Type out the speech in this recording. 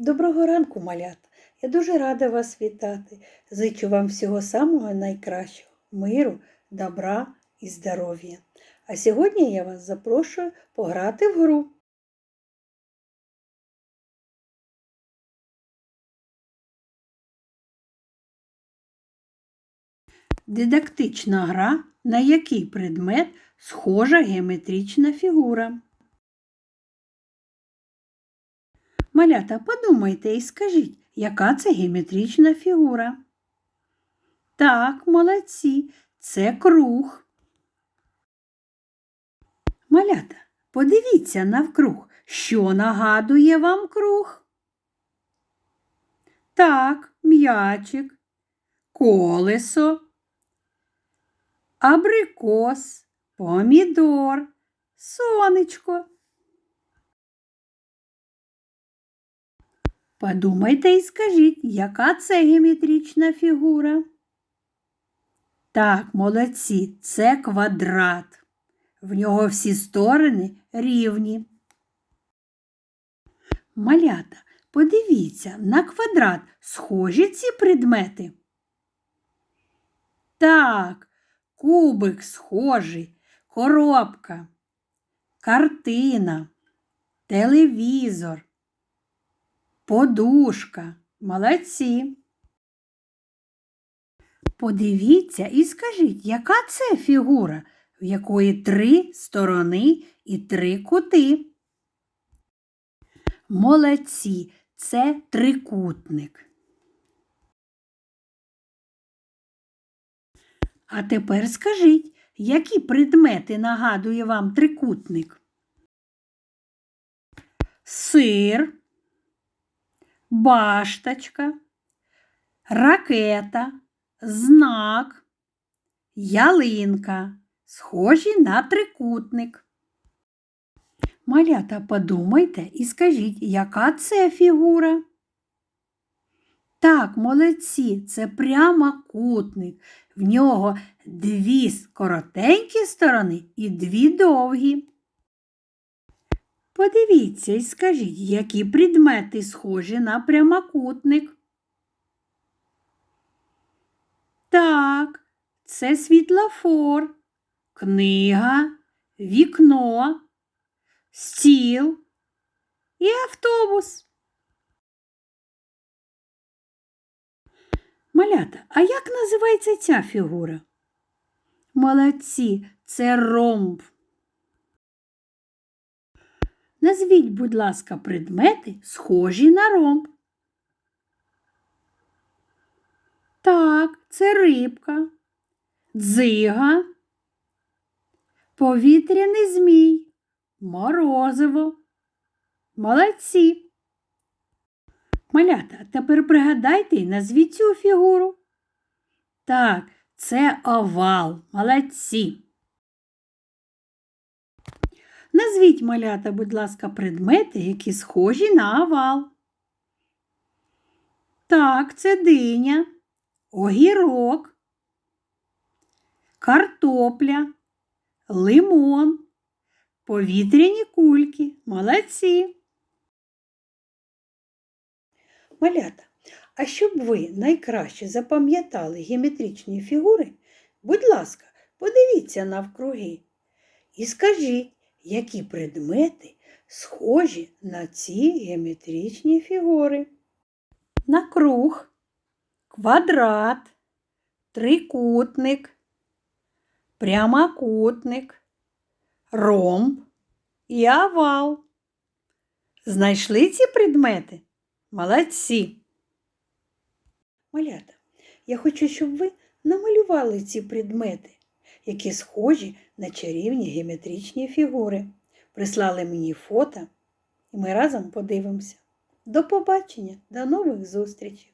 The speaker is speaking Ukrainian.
Доброго ранку, малята! Я дуже рада вас вітати. Зичу вам всього самого найкращого, миру, добра і здоров'я. А сьогодні я вас запрошую пограти в гру. Дидактична гра, на який предмет схожа геометрична фігура. Малята, подумайте і скажіть, яка це геометрична фігура? Так, молодці, це круг. Малята, подивіться навкруг, що нагадує вам круг? Так, м'ячик, колесо, абрикос, помідор, сонечко. Подумайте і скажіть, яка це геометрична фігура? Так, молодці, це квадрат. В нього всі сторони рівні. Малята, подивіться, на квадрат схожі ці предмети. Так, кубик схожий, коробка, картина, телевізор подушка. Молодці. Подивіться і скажіть, яка це фігура, в якої три сторони і три кути? Молодці, це трикутник. А тепер скажіть, які предмети нагадує вам трикутник? Сир башточка, ракета, знак, ялинка, схожі на трикутник. Малята, подумайте і скажіть, яка це фігура? Так, молодці, це прямокутник. В нього дві коротенькі сторони і дві довгі. Подивіться і скажіть, які предмети схожі на прямокутник. Так, це світлофор, книга, вікно, стіл і автобус. Малята, а як називається ця фігура? Молодці, це ромб. Назвіть, будь ласка, предмети, схожі на ромб. Так, це рибка, дзига, повітряний змій, морозиво. Молодці. Малята, тепер пригадайте і назвіть цю фігуру. Так, це овал. Молодці. Назвіть малята, будь ласка, предмети, які схожі на овал. Так, це диня, огірок, картопля, лимон, повітряні кульки. Молодці. Малята, а щоб ви найкраще запам'ятали геометричні фігури, будь ласка, подивіться навкруги і скажіть, які предмети схожі на ці геометричні фігури. На круг, квадрат, трикутник, прямокутник, ромб і овал. Знайшли ці предмети? Молодці. Малята, я хочу, щоб ви намалювали ці предмети які схожі на чарівні геометричні фігури. Прислали мені фото, і ми разом подивимося. До побачення, до нових зустрічей!